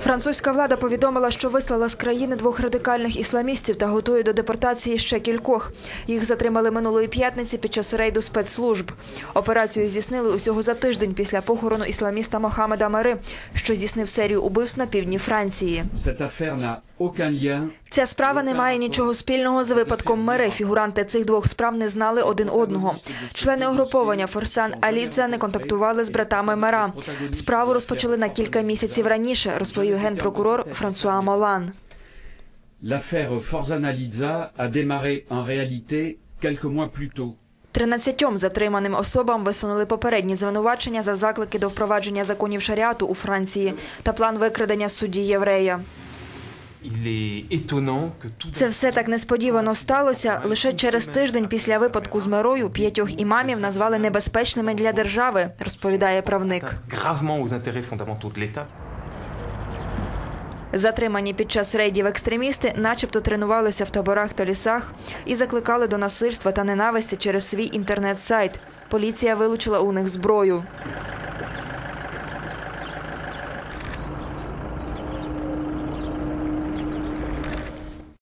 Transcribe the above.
Французька влада повідомила, що вислала з країни двох радикальних ісламістів та готує до депортації ще кількох. Їх затримали минулої п'ятниці під час рейду спецслужб. Операцію здійснили усього за тиждень після похорону ісламіста Мохамеда Мари, що здійснив серію убивств на півдні Франції. Ця справа не має нічого спільного з випадком Мери. Фігуранти цих двох справ не знали один одного. Члени угруповання Форсан Алідзе не контактували з братами Мера. Справу розпочали на кілька місяців раніше, розповів генпрокурор Франсуа Молан. L'affaire Forzana-Liza a démarré en réalité quelques mois plus tôt. 13 затриманим особам висунули попередні звинувачення за заклики до впровадження законів шаріату у Франції та план викрадення судді єврея. Це все так несподівано сталося. Лише через тиждень після випадку з Мирою п'ятьох імамів назвали небезпечними для держави, розповідає правник. Затримані під час рейдів екстремісти, начебто, тренувалися в таборах та лісах і закликали до насильства та ненависті через свій інтернет-сайт. Поліція вилучила у них зброю.